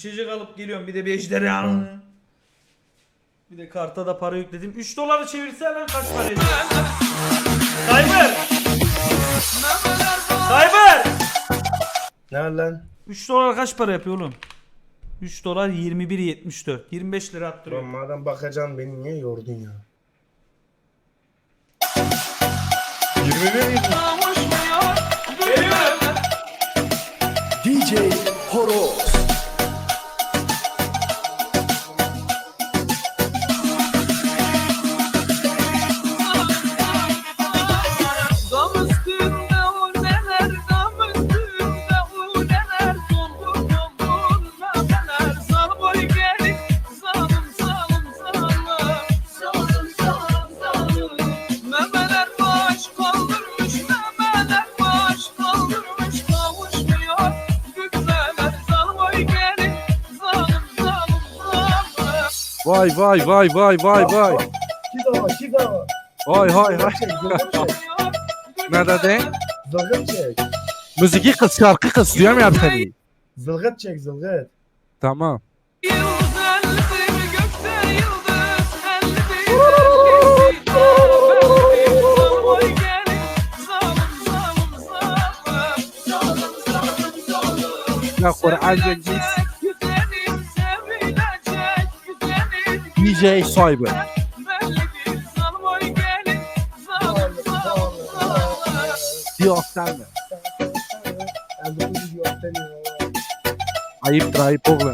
içecek alıp geliyorum. Bir de bir ejderhanı. Bir de karta da para yükledim. 3 doları çevirse lan kaç para ediyor? Cyber! Cyber! Ne var lan? 3 dolar kaç para yapıyor oğlum? 3 dolar 21.74. 25 lira Lan attırıyor. madem bakacaksın beni niye yordun ya? DJ Horoz. Vay vay vay vay vay vay. Kiga kiga. Vay hay hay. Ne dedin? Zılgıt çek. Müziği kız şarkı kız duyamıyorum seni. Zılgıt çek zılgıt. Tamam. Yıldız ellidir gökte Elbette gidiyor seni. Ayıptır ayıp oğlum.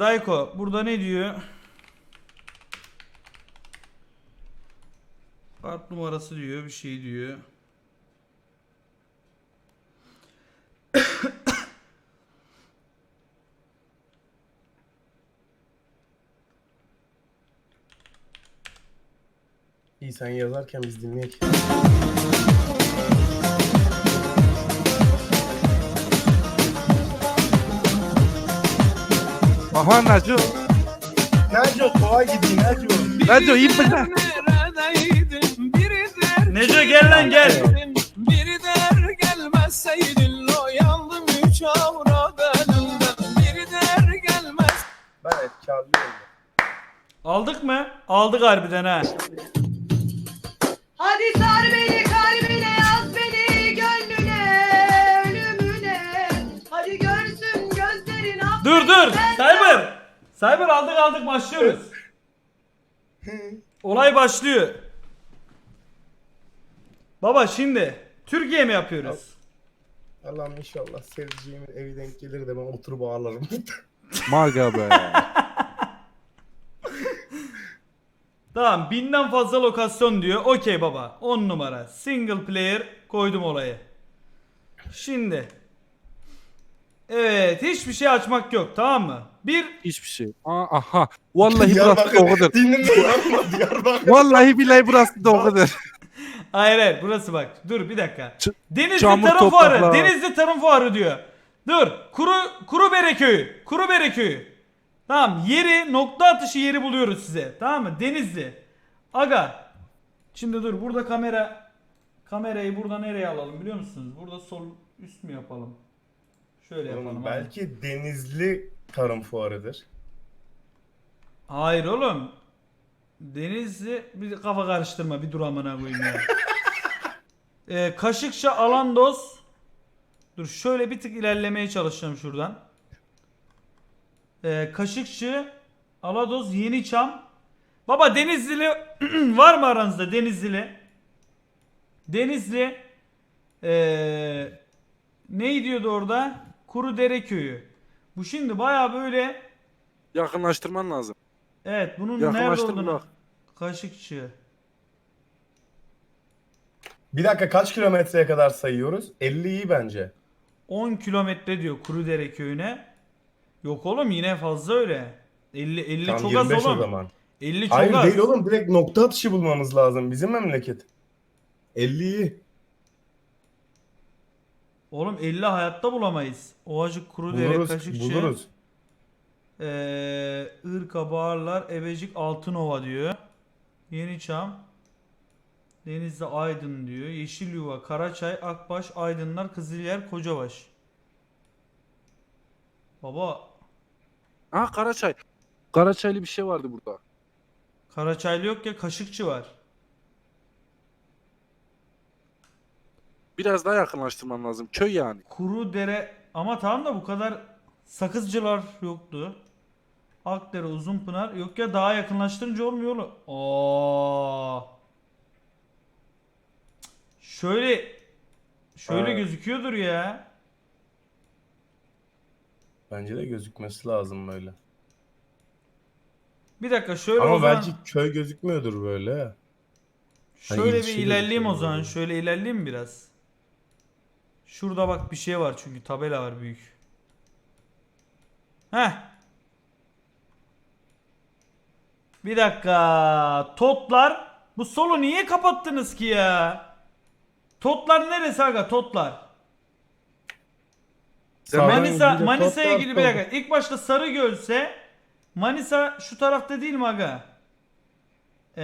Şimdi Dayko burada ne diyor? Kart numarası diyor bir şey diyor. İyi sen yazarken biz dinleyek. Aha Naco. Naco kolay gideyim Naco. Naco iyi der Neco gel lan gel. Biri der gelmezseydin o yandım üç avra belinden Biri der gelmez Ben efkarlı oldum. Aldık mı? Aldık harbiden ha. Hadi sar beni kalbine yaz Dur dur. Cyber. Cyber aldık aldık başlıyoruz. Olay başlıyor. Baba şimdi Türkiye mi yapıyoruz? Allah'ım inşallah sevdiceğimin evi denk gelir de ben oturup ağlarım. Maga be. Tamam binden fazla lokasyon diyor. Okey baba. 10 numara. Single player koydum olayı. Şimdi. Evet hiçbir şey açmak yok tamam mı? Bir Hiçbir şey. Aa, aha. Vallahi burası doğrudur. Dinlemeye bakma Diyarbakır. Vallahi billahi burası doğrudur. Hayır hayır burası bak. Dur bir dakika. Ç- Denizli çamur Tarım Fuarı. topraklar. Denizli Tarım Fuarı diyor. Dur. Kuru Kurubere Köyü. Kurubere Köyü. Tamam yeri nokta atışı yeri buluyoruz size. Tamam mı? Denizli. Aga. Şimdi dur burada kamera kamerayı burada nereye alalım biliyor musunuz? Burada sol üst mü yapalım? Şöyle yapalım. Oğlum, abi. belki Denizli Tarım Fuarı'dır. Hayır oğlum. Denizli bir kafa karıştırma bir dur amına koyayım ya. ee, Kaşıkçı Alandos. Dur şöyle bir tık ilerlemeye çalışacağım şuradan. Ee, Kaşıkçı Alados Yeniçam Baba Denizlili var mı aranızda Denizlili? Denizli eee ne diyordu orada? Kuru Dere köyü. Bu şimdi baya böyle Yakınlaştırman lazım. evet bunun nerede Yakınlaştır olduğunu bak. Kaşıkçı. Bir dakika kaç kilometreye kadar sayıyoruz? 50 iyi bence. 10 kilometre diyor Kurudere köyüne. Yok oğlum yine fazla öyle. 50 50 Tam çok 25 az o oğlum. zaman. 50 çok Hayır az. değil oğlum direkt nokta atışı bulmamız lazım. Bizim memleket. 50 iyi. Oğlum 50 hayatta bulamayız. Ovacık Kurudere Buluruz. Kaşıkçı. Buluruz. Ee, Irka Bağırlar Ebecik Altınova diyor. Yeniçam. Denizli Aydın diyor. Yeşilyuva, Karaçay, Akbaş, Aydınlar, Kızılyer, Kocabaş. Baba Ha Karaçay. Karaçaylı bir şey vardı burada. Karaçaylı yok ya Kaşıkçı var. Biraz daha yakınlaştırman lazım. Köy yani. Kuru dere ama tamam da bu kadar sakızcılar yoktu. Akdere, Uzunpınar yok ya daha yakınlaştırınca olmuyor oğlum. Oo. Şöyle şöyle Ha. gözüküyordur ya. Bence de gözükmesi lazım böyle. Bir dakika şöyle o Ama zaman belki köy gözükmüyordur böyle. şöyle Hani bir ilçe ilerleyeyim o gözüküyor zaman. böyle. Şöyle ilerleyeyim biraz. Şurada bak bir şey var çünkü tabela var büyük. Heh. Bir dakika. Totlar. Bu solu niye kapattınız ki ya? Totlar neresi aga? Totlar. Manisa Manisa'ya ilgili bir dakika. İlk başta Sarıgöl'se Manisa şu tarafta değil mi aga? Ee,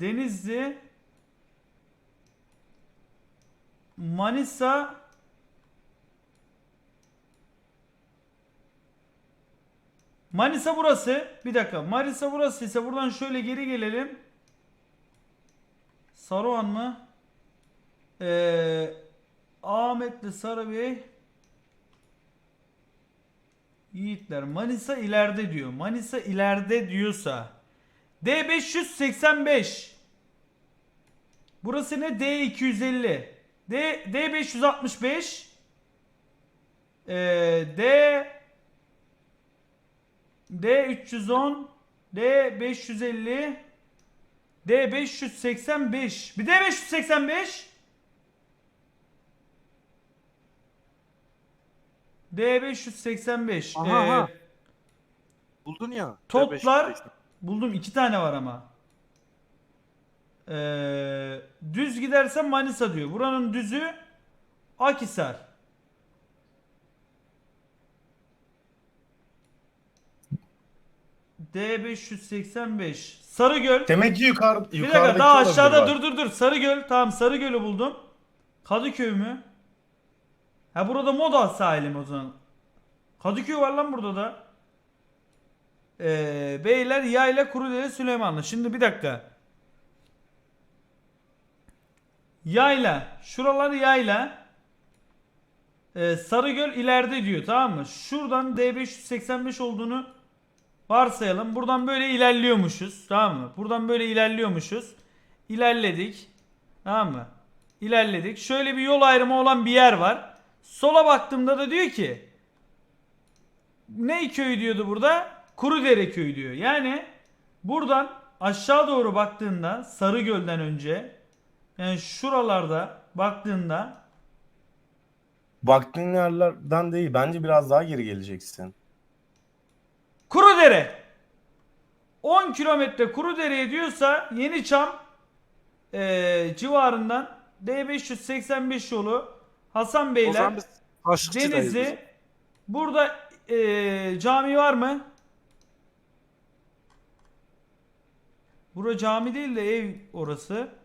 Denizli Manisa Manisa burası. Bir dakika. Manisa burası ise buradan şöyle geri gelelim. Saruhan mı? Ee, Ahmetli Sarıbey Yiğitler Manisa ileride diyor. Manisa ileride diyorsa D585 Burası ne? D250 D D565 ee, D D310 D550 D585 Bir D585 D585 Aha, ee, aha. Buldun ya. Toplar D580. buldum iki tane var ama. Ee, düz gidersen Manisa diyor. Buranın düzü Akhisar. D585 Sarıgöl. Demek ki yukarı, Bir yukarıdaki dakika daha olabilir aşağıda bak. dur dur dur. Sarıgöl. Tamam Sarıgöl'ü buldum. Kadıköy mü? Ha burada Moda sahili mi o zaman? Kadıköy var lan burada da. Ee, Beyler Yayla Kurudere Süleymanlı. Şimdi bir dakika. Yayla. Şuralar yayla. Ee, Sarıgöl ileride diyor tamam mı? Şuradan D585 olduğunu varsayalım. Buradan böyle ilerliyormuşuz. Tamam mı? Buradan böyle ilerliyormuşuz. İlerledik. Tamam mı? İlerledik. Şöyle bir yol ayrımı olan bir yer var. Sola baktığımda da diyor ki ne köyü diyordu burada? Kurudere köyü diyor. Yani buradan aşağı doğru baktığında Sarıgöl'den önce yani şuralarda baktığında Baktığın yerlerden değil. Bence biraz daha geri geleceksin. Kurudere 10 kilometre Kurudere'ye diyorsa Yeniçam eee civarından D585 yolu Hasan O Beyler zaman biz Kaşıkçı'dayız biz. Denizli burada eee, cami var mı? Bura cami değil de ev orası.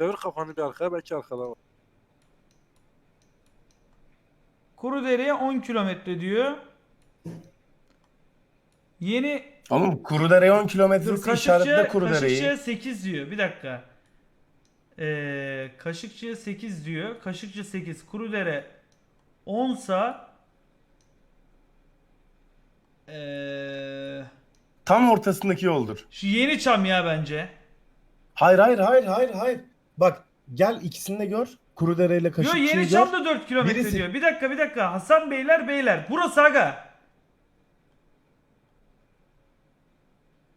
Devir kafanı bir arkaya belki arkada var. Kurudere'ye 10 kilometre diyor. Yeni Oğlum Kurudere 10 Dur, kilometre işaretle Kaşıkçı'ya Kurudere'yi. Kaşıkçı'ya 8 diyor. Bir dakika. Ee, Kaşıkçı'ya 8 diyor. Kaşıkçı 8. Kurudere 10 sa ee, Tam ortasındaki yoldur. Şu yeni çam ya bence. Hayır hayır hayır hayır hayır. Bak gel ikisini de gör. Kurudere ile Yo Kaşıkçı'yı yeni gör. çam da 4 kilometre Birisi- diyor. Bir dakika bir dakika. Hasan Beyler Beyler. Burası aga.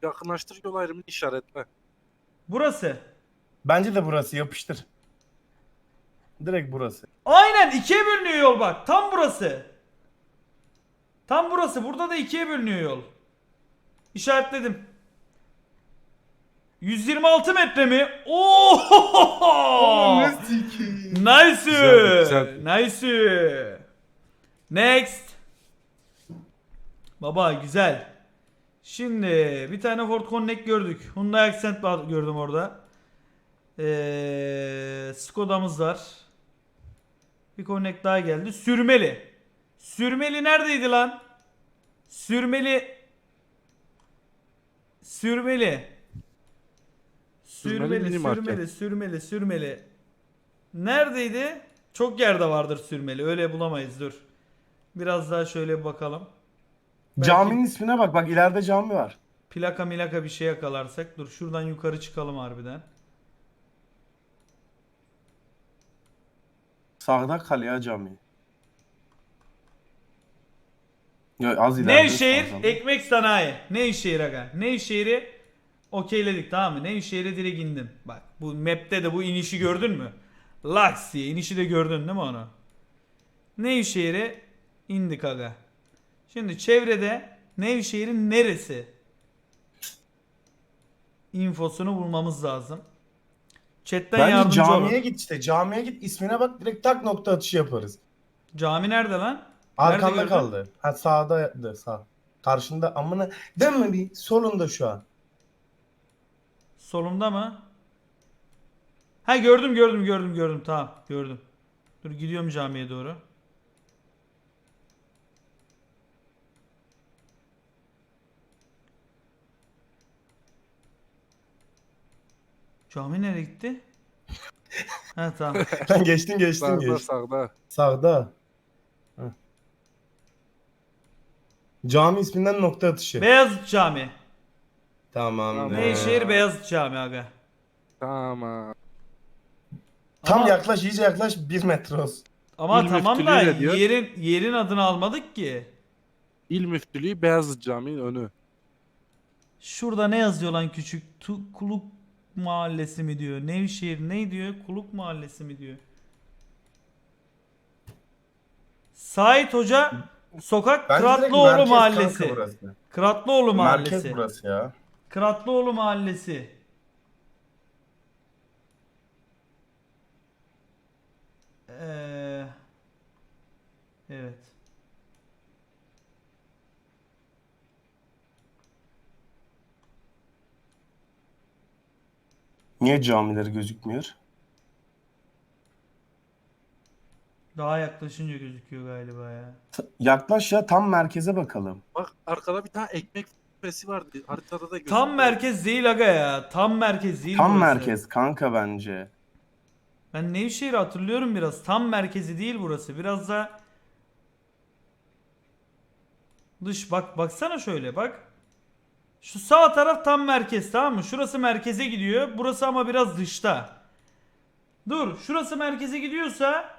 Yakınlaştır yol ayrımını işaretle. Burası. Bence de burası yapıştır. Direkt burası. Aynen ikiye bölünüyor yol bak. Tam burası. Tam burası. Burada da ikiye bölünüyor yol. İşaretledim. 126 metre mi? Oo! Nice. Güzel, Nice. Next. Baba güzel. Şimdi bir tane Ford Connect gördük. Hyundai Accent gördüm orada. Ee, Skoda'mız var. Bir Connect daha geldi. Sürmeli. Sürmeli neredeydi lan? Sürmeli. Sürmeli. Sürmeli Sürmeli, sürmeli, sürmeli, sürmeli. Neredeydi? Çok yerde vardır sürmeli. Öyle bulamayız dur. Biraz daha şöyle bir bakalım. Belki- Caminin ismine bak. Bak ileride cami var. Plaka milaka bir şey yakalarsak. Dur şuradan yukarı çıkalım harbiden. Sağda Kalya Camii. Ya az ileride. Nevşehir sağda. ekmek sanayi. Nevşehir aga. Nevşehir'i okeyledik tamam mı? Nevşehir'e direkt indim. Bak bu map'te de bu inişi gördün mü? Laks diye inişi de gördün değil mi onu? Nevşehir'e indik aga. Şimdi çevrede Nevşehir'in neresi? infosunu bulmamız lazım. Chatten Bence yardımcı camiye olun. git işte. Camiye git ismine bak direkt tak nokta atışı yaparız. Cami nerede lan? Nerede Arkanda gördün? kaldı. Ha sağda sağ. Karşında amına mi bir solunda şu an. Solumda mı? Ha gördüm gördüm gördüm gördüm tamam gördüm. Dur gidiyorum camiye doğru. Cami nereye gitti? ha tamam. Sen geçtin geçtin Sağda geçtin. sağda. Sağda. Heh. Cami isminden nokta atışı. Beyazıt Cami. Tamam. Tamam. Nevşehir Beyazıt Cami aga. Tamam. Tam Ama- yaklaş iyice yaklaş bir metre olsun. Ama İl tamam da müftülüğü ne diyor? yerin yerin adını almadık ki. İl Müftülüğü Beyazıt Camii'nin önü. Şurada ne yazıyor lan küçük? Tu- Kuluk Mahallesi mi diyor? Nevşehir ne diyor? Kuluk Mahallesi mi diyor? Sait Hoca Sokak Bence direkt Kıratlıoğlu merkez kanka Mahallesi. burası. Kıratlıoğlu Mahallesi. Merkez burası ya. Kıratlıoğlu Mahallesi. Ee, evet. Niye camileri gözükmüyor? Daha yaklaşınca gözüküyor galiba ya. T- Yaklaş ya tam merkeze bakalım. Bak arkada bir tane ekmek fesi vardı. Haritada da gözüküyor. Tam merkez değil aga ya. Tam merkez değil Tam burası. merkez kanka bence. Ben Nevşehir'i hatırlıyorum biraz. Tam merkezi değil burası. Biraz da dış bak baksana şöyle bak. Şu sağ taraf tam merkez tamam mı? Şurası merkeze gidiyor. Burası ama biraz dışta. Dur, şurası merkeze gidiyorsa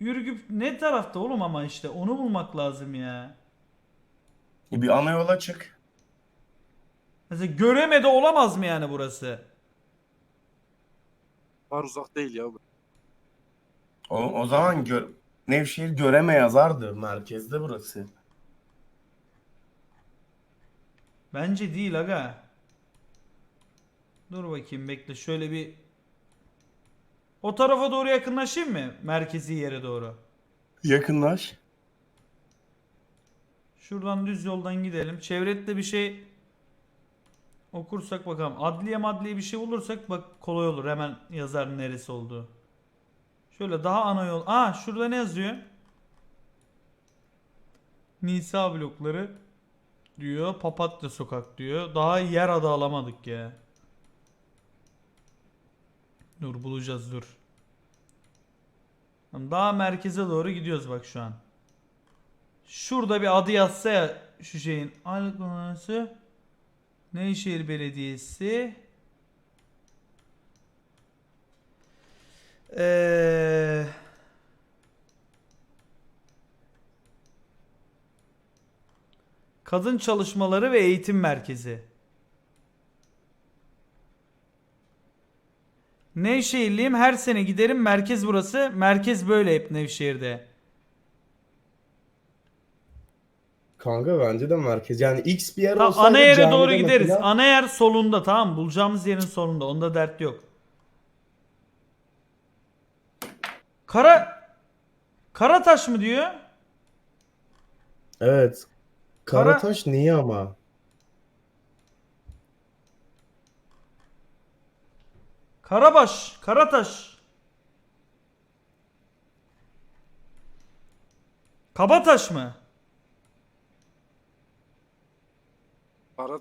Yürgüp ne tarafta oğlum ama işte onu bulmak lazım ya. Bir ana yola çık. Mesela göremede olamaz mı yani burası? Var uzak değil ya. O, o zaman gör, Nevşehir göreme yazardı. Merkezde burası. Bence değil aga. Dur bakayım bekle şöyle bir o tarafa doğru yakınlaşayım mı? Merkezi yere doğru. Yakınlaş. Şuradan düz yoldan gidelim. Çevrette bir şey okursak bakalım. Adliye madliye bir şey bulursak bak kolay olur. Hemen yazar neresi olduğu. Şöyle daha ana yol. Aa şurada ne yazıyor? Nisa blokları diyor. Papatya sokak diyor. Daha yer adı alamadık ya. Dur bulacağız dur. Daha merkeze doğru gidiyoruz bak şu an. Şurada bir adı yazsa ya şu şeyin. Aylık numarası. Nevşehir Belediyesi. Eee... Kadın Çalışmaları ve Eğitim Merkezi. Nevşehirliyim her sene giderim merkez burası. Merkez böyle hep Nevşehir'de. Kanka bence de merkez. Yani X bir yer Tamam, olsaydı ana yere camide doğru gideriz. mesela- Ana yer solunda tamam mı? Bulacağımız yerin solunda. Onda dert yok. Kara Karataş mı diyor? Evet. Kara- Karataş niye ama? Karabaş, Karataş. Kabataş mı? Kara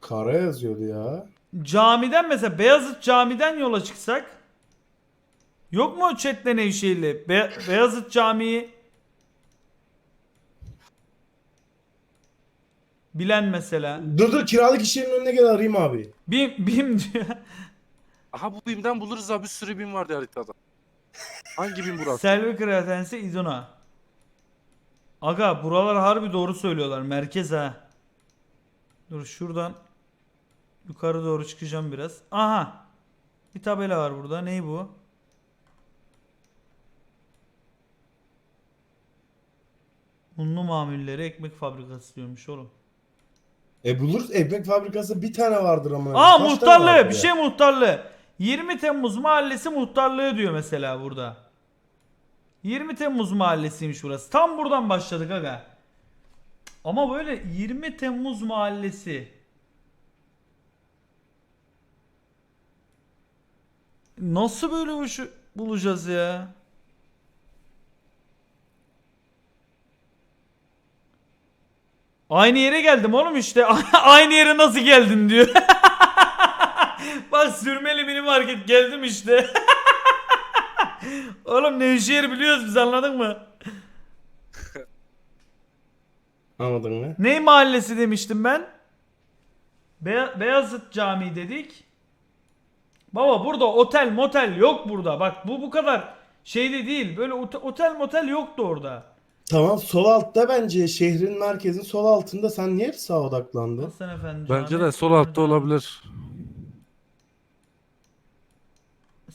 Kara yazıyordu ya. Camiden mesela Beyazıt Cami'den yola çıksak Yok mu o chatte Nevşehirli? Be- Beyazıt Camii Bilen mesela. Dur dur kiralık iş yerinin önüne gel arayayım abi. Bim, bim diyor. Aha bu BİM'den buluruz abi bir sürü BİM vardı haritada. Hangi BİM burası? Selvi Kıraathanesi İduna. Aga buralar harbi doğru söylüyorlar. Merkez ha. Dur şuradan yukarı doğru çıkacağım biraz. Aha. Bir tabela var burada. Ney bu? Unlu mamulleri ekmek fabrikası diyormuş oğlum. E buluruz ekmek fabrikası bir tane vardır ama. Aa Kaç tane vardır bir ya? şey muhtarlığı. 20 Temmuz Mahallesi muhtarlığı diyor mesela burada. 20 Temmuz Mahallesiymiş burası. Tam buradan başladık aga. Ama böyle 20 Temmuz Mahallesi. Nasıl böyle şey bulacağız ya? Aynı yere geldim oğlum işte. Aynı yere nasıl geldin diyor. Bak sürmeli mini market geldim işte. Oğlum Nevşehir biliyoruz biz anladın mı? Anladın mı? Ney mahallesi demiştim ben? Be- Beyazıt Camii dedik. Baba burada otel motel yok burada. Bak bu bu kadar şeyde değil. Böyle ote- otel motel yoktu orada. Tamam sol altta bence şehrin merkezin sol altında sen niye hep sağa odaklandın? Hasan Efendi Bence de sol altta olabilir.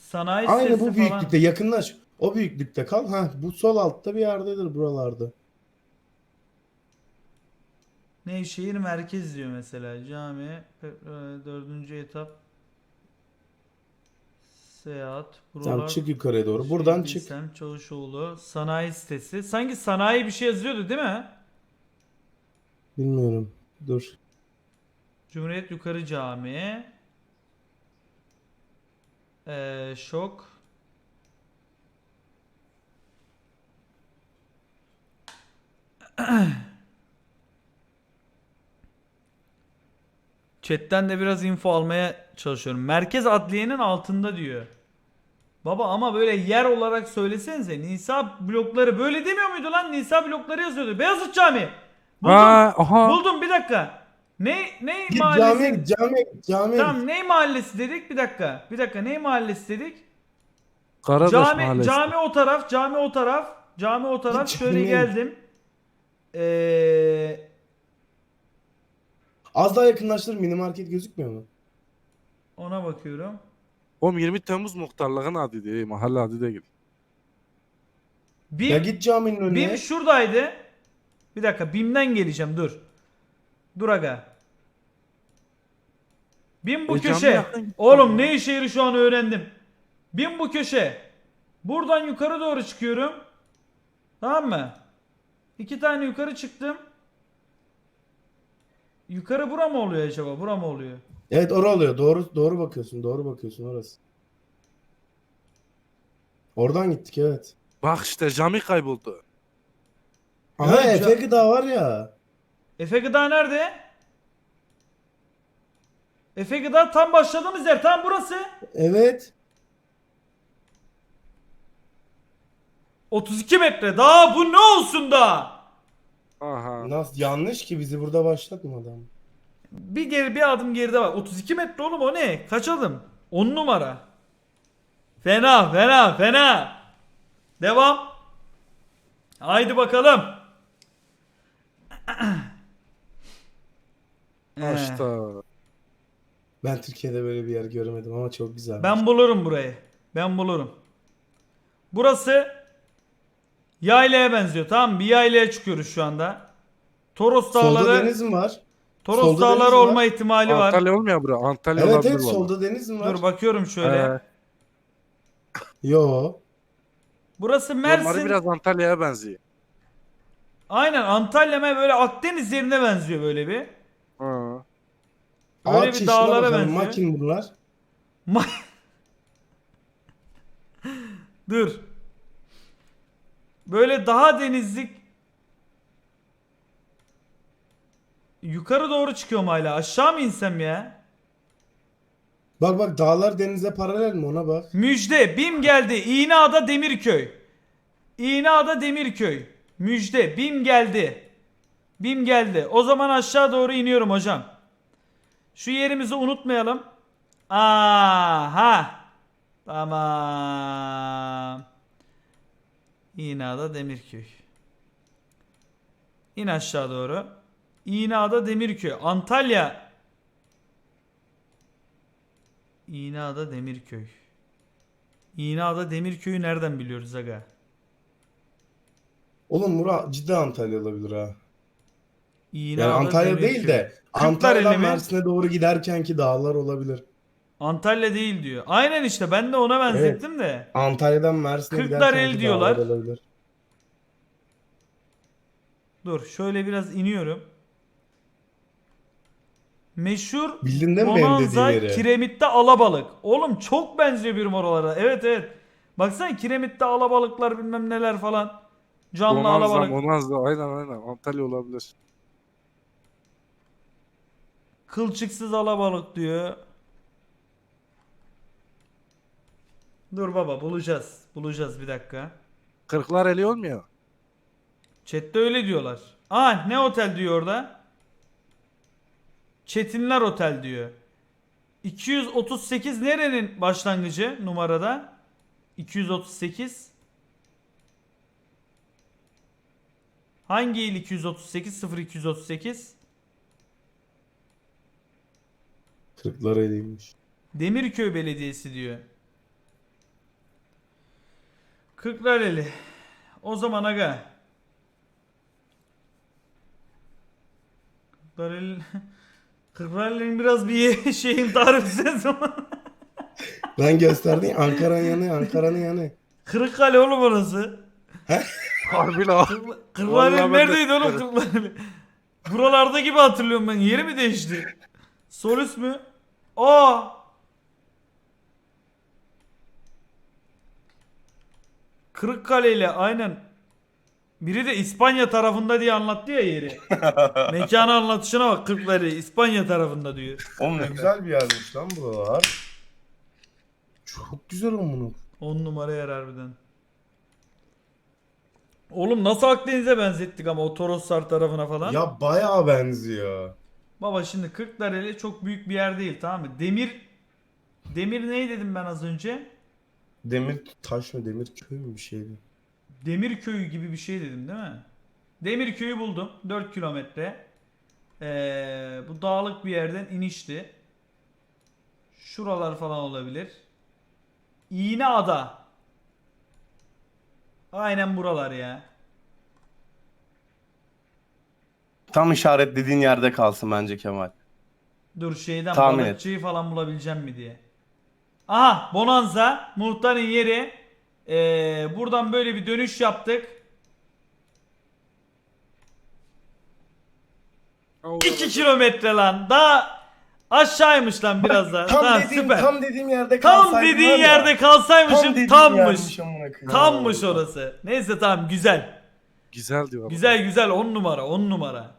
Sanayi Aynı sitesi bu falan. büyüklükte yakınlaş. O büyüklükte kal. Ha bu sol altta bir yerdedir buralarda. Nevşehir merkez diyor mesela. Cami, pe- e, dördüncü etap. Seyahat. Buralar. Tamam çık yukarıya doğru. Buradan Şey çık. Bilsem, Çavuşoğlu. Sanayi sitesi. Sanki sanayi bir şey yazıyordu değil mi? Bilmiyorum. Dur. Cumhuriyet Yukarı Camii. Ee, şok. Chat'ten de biraz info almaya çalışıyorum. Merkez Adliye'nin altında diyor. Baba ama böyle yer olarak söylesenize. Nisa blokları böyle demiyor muydu lan? Nisa blokları yazıyordu. Beyazıt Camii. Buldum. Aa, aha. Buldum bir dakika. Ne ne mahallesi? camiye git camiye Tamam ne mahallesi dedik? Bir dakika. Bir dakika ne mahallesi dedik? Karadaş cami Mahallesi. cami o taraf, cami o taraf. Cami o taraf. Git Şöyle geldim. Ee, Az daha yakınlaştır mini market gözükmüyor mu? ona bakıyorum. Oğlum 20 Temmuz muhtarlığın adı değil. Mahalle adı değil. Bim, Ya git caminin önüne. Bim şuradaydı. Bir dakika Bim'den geleceğim dur. Dur aga. Bim bu E, cami köşe. yakın Oğlum ya. ne işe şu an öğrendim. Bim bu köşe. Buradan yukarı doğru çıkıyorum. Tamam mı? İki tane yukarı çıktım. Yukarı bura mı oluyor acaba? Bura mı oluyor? Evet orası oluyor. Doğru doğru bakıyorsun. Doğru bakıyorsun orası. Oradan gittik evet. Bak işte cami kayboldu. Aha Ya, Efe gıda var ya. Efe Gıda nerede? Efe Gıda tam başladığımız yer. Tam burası. Evet. 32 metre. Daha bu ne olsun da? Aha. Nasıl yanlış ki bizi burada başlatma adam. Bir geri bir adım geride var. 32 metre oğlum o ne? Kaç adım? 10 numara. Fena fena fena. Devam. Haydi bakalım. Ee, Açta. Ben Türkiye'de böyle bir yer göremedim ama çok güzel. Ben bulurum burayı. Ben bulurum. Burası yaylaya benziyor tamam mı? Bir yaylaya çıkıyoruz şu anda. Toros Solda dağları, deniz mi var? Toros solda dağları deniz var. olma ihtimali var. Antalya olmuyor bura. Antalya Evet olabilir evet valla. solda deniz mi var? Dur bakıyorum şöyle. Ee, Yo. Burası Yorumları Mersin. biraz Antalya'ya benziyor. Aynen Antalya mı böyle Akdeniz yerine benziyor böyle bir. Böyle Ağaç bir işine dağlara bakalım, benziyor. Makin bunlar. Ma- Dur. Böyle daha denizlik Yukarı doğru çıkıyorum hala. Aşağı mı insem ya? Bak bak dağlar denize paralel mi ona bak. Müjde. Bim geldi. İğneada Demirköy. İğneada Demirköy. Müjde. Bim geldi. Bim geldi. O zaman aşağı doğru iniyorum hocam. Şu yerimizi unutmayalım. Aha. Tamam. İğneada Demirköy. İn aşağı doğru. İğneada Demirköy. Antalya. İğneada Demirköy. İğneada Demirköy'ü nereden biliyoruz aga? Oğlum bura ciddi Antalya olabilir ha. İğneada Yani Antalya değil de Antalya'dan mi? Mersin'e doğru giderkenki dağlar olabilir. Antalya değil diyor. Aynen işte ben de ona benzettim de. Antalya'dan Mersin'e Kırklareli giderkenki diyorlar. dağlar olabilir. Dur şöyle biraz iniyorum. Meşhur Bildin değil mi benim Bonanza dediğim yeri? Kiremitte alabalık. Oğlum çok benziyor birim oralara. Evet evet. Baksana Kiremitte alabalıklar bilmem neler falan. Canlı Bonanza, alabalık. Bonanza. Aynen aynen. Antalya olabilir. Kılçıksız alabalık diyor. Dur baba bulacağız. Bulacağız bir dakika. Kırklareli olmuyor. Chat'te öyle diyorlar. Aa ne otel diyor orada? Çetinler Otel diyor. 238 nerenin başlangıcı numarada? 238. Hangi il 238 0238? Kırklareli'ymiş. Demirköy Belediyesi diyor. Kırklareli. O zaman aga. Kırklareli... Kırklareli'nin biraz bir şeyin tarifi sen zaman. Ben gösterdin Ankara'nın yanı Ankara'nın yanı. Kırıkkale oğlum orası. Harbi la. Kırklareli neredeydi oğlum Kırklareli? Buralarda gibi hatırlıyorum ben. Yeri mi değişti? Solüs mü? Aa! Kırıkkale ile aynen. Biri de İspanya tarafında diye anlattı ya yeri. Mekanı anlatışına bak Kırklareli İspanya tarafında diyor. Oğlum ne güzel bir yermiş lan buralar. Çok güzel onu. 10 numara yer harbiden. Oğlum nasıl Akdeniz'e benzettik ama o Toroslar tarafına falan. Ya bayağı benziyor. Baba şimdi Kırklareli çok büyük bir yer değil tamam mı? Demir Demir ne dedim ben az önce? Demir taş mı demir köy mü bir şeydi. Demirköy gibi bir şey dedim değil mi? Demirköy'ü buldum. 4 kilometre. Ee, bu dağlık bir yerden inişti. Şuralar falan olabilir. İğneada. Aynen buralar ya. Tam işaretlediğin yerde kalsın bence Kemal. Dur şeyden Tahmin et. balıkçıyı falan bulabileceğim mi diye. Aha Bonanza muhtarın yeri. Ee, buradan böyle bir dönüş yaptık. 2 kilometre lan. Daha aşağıymış lan biraz daha. Tam Tamam, dediğim, süper. tam dediğim yerde Tam kalsaydım dediğin var ya. yerde kalsaymışım dediğim tammış. yermiş amına koyayım. Tammış orası. Neyse tamam güzel. Güzel diyor. Güzel güzel 10 numara 10 numara.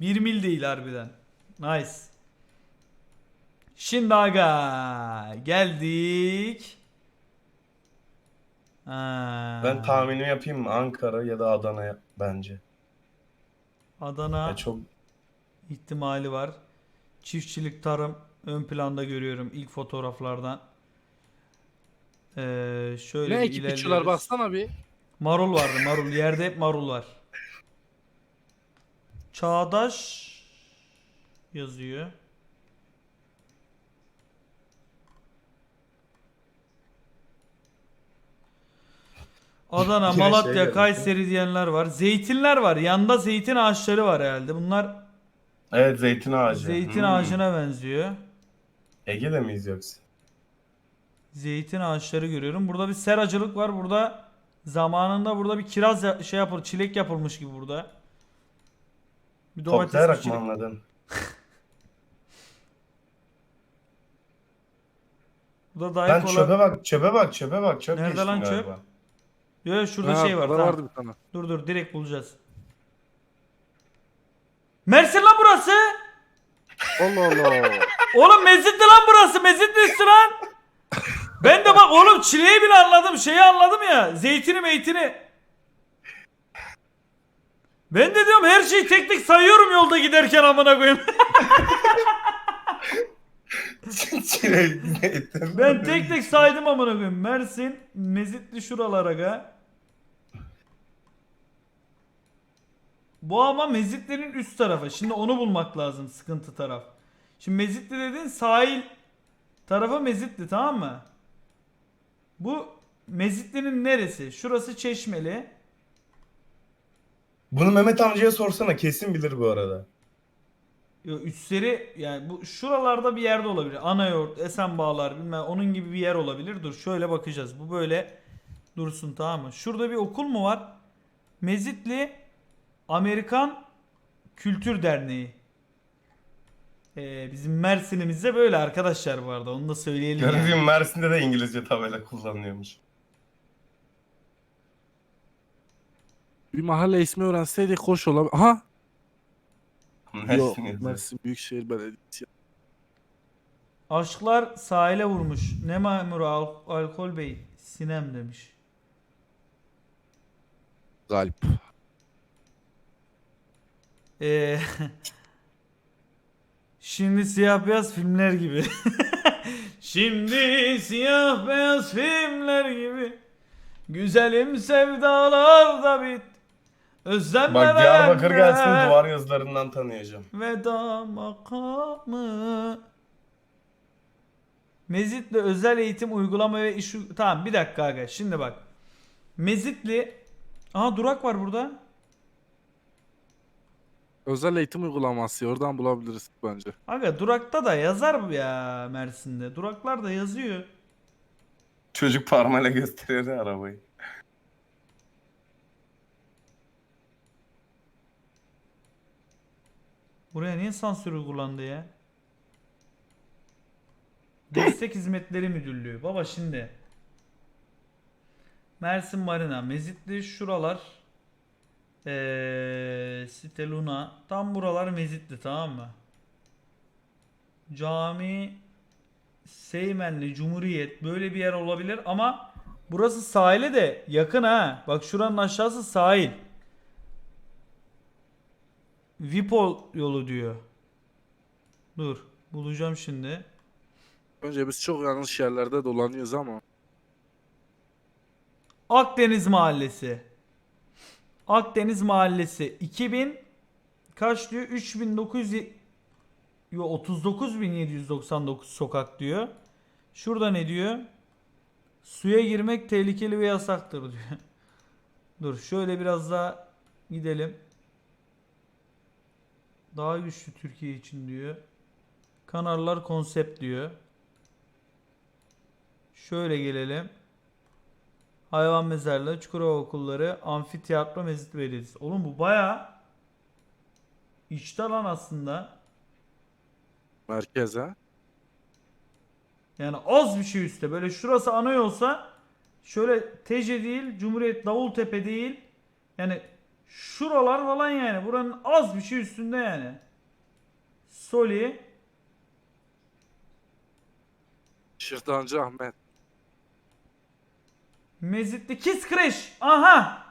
1 mil değil harbiden. Nice. Şimdi aga geldik. Ha. Ben tahminimi yapayım mı? Ankara ya da Adana bence. Adana Ya çok ihtimali var. Çiftçilik, tarım ön planda görüyorum ilk fotoğraflardan. Ee, şöyle Ne bir ekip ilerliyoruz. baksana bir. Marul vardı marul. Yerde hep marul var. Çağdaş yazıyor. Adana, şey Malatya. Kayseri diyenler var. Zeytinler var. Yanda zeytin ağaçları var herhalde. Bunlar Evet zeytin ağacı. zeytin Hmm. ağacına benziyor. Ege'de miyiz yoksa? Zeytin ağaçları görüyorum. Burada bir seracılık var. Burada zamanında burada bir kiraz ya- şey yapıl, çilek yapılmış gibi burada. Bir domates Toplayarak mı anladın? Bu da dayak olan. çöpe bak, çöpe bak, çöpe bak. Çöp Nerede geçtim lan çöp? galiba. Yo, yo, şurada Ha, şey var. tamam. vardı bir tane. Dur dur direkt bulacağız. Mersin lan burası. Allah Allah. Oğlum Mezitli lan burası. Mezitli üstü lan. Ben de bak oğlum çileği bile anladım. Şeyi anladım ya. Zeytini meytini. Ben de diyorum her şeyi tek tek sayıyorum yolda giderken amına koyayım. Zeytin. Ben tek tek saydım amına koyayım. Mersin, Mezitli şuralara ga. Bu ama Mezitli'nin üst tarafı. Şimdi onu bulmak lazım sıkıntı taraf. Şimdi Mezitli dediğin sahil tarafı Mezitli tamam mı? Bu Mezitli'nin neresi? Şurası Çeşmeli. Bunu Mehmet amcaya sorsana kesin bilir bu arada. Yo, Üstleri yani bu şuralarda bir yerde olabilir. Anayurt, Esenbağlar bilmem onun gibi bir yer olabilir. Dur şöyle bakacağız. Bu böyle dursun tamam mı? Şurada bir okul mu var? Mezitli Amerikan Kültür Derneği. Ee, bizim Mersin'imizde böyle arkadaşlar bu arada. Onu da söyleyelim. yani. Gördüğüm Mersin'de de İngilizce tabela kullanılıyormuş. Bir mahalle ismi öğrenseydik hoş olabilir. Aha. Yok. Mersin yazıyor. Mersin Büyükşehir Belediyesi. Aşklar sahile vurmuş. Ne memuru al- alkol bey? Sinem demiş. Galip. Ee, şimdi siyah beyaz filmler gibi. şimdi siyah beyaz filmler gibi. Güzelim sevdalar da bit. Özlemle Bak Diyarbakır gelsin duvar yazılarından tanıyacağım. Veda makamı. Mezitli özel eğitim uygulama ve iş... Tamam bir dakika aga şimdi bak. Mezitli... Aha durak var burada. Özel eğitim uygulaması oradan bulabiliriz bence. Aga durakta da yazar bu ya Mersin'de. Duraklar da yazıyor. Çocuk parmağıyla gösteriyor arabayı. Buraya niye sansür uygulandı ya? Destek Hizmetleri Müdürlüğü. Baba şimdi. Mersin Marina, Mezitli şuralar. Ee, Site Luna. Tam buralar Mezitli tamam mı? Cami Seymenli, Cumhuriyet böyle bir yer olabilir ama burası sahile de yakın ha. Bak şuranın aşağısı sahil. Vipol yolu diyor. Dur. Bulacağım şimdi. Önce biz çok yanlış yerlerde dolanıyoruz ama. Akdeniz Mahallesi. Akdeniz Mahallesi 2000 kaç diyor? 3900 Yo 39799 sokak diyor. Şurada ne diyor? Suya girmek tehlikeli ve yasaktır diyor. Dur şöyle biraz daha gidelim. Daha güçlü Türkiye için diyor. Kanallar konsept diyor. Şöyle gelelim. Hayvan mezarlığı, Çukurova okulları, amfiteyatro, mezit belediyesi. Oğlum bu baya içte lan aslında. Merkeze. Yani az bir şey üstte. Böyle şurası ana yolsa şöyle TC değil, Cumhuriyet Davultepe değil. Yani şuralar falan yani. Buranın az bir şey üstünde yani. Soli. Şırdancı Ahmet. Mezitli Kiss Crash. Aha.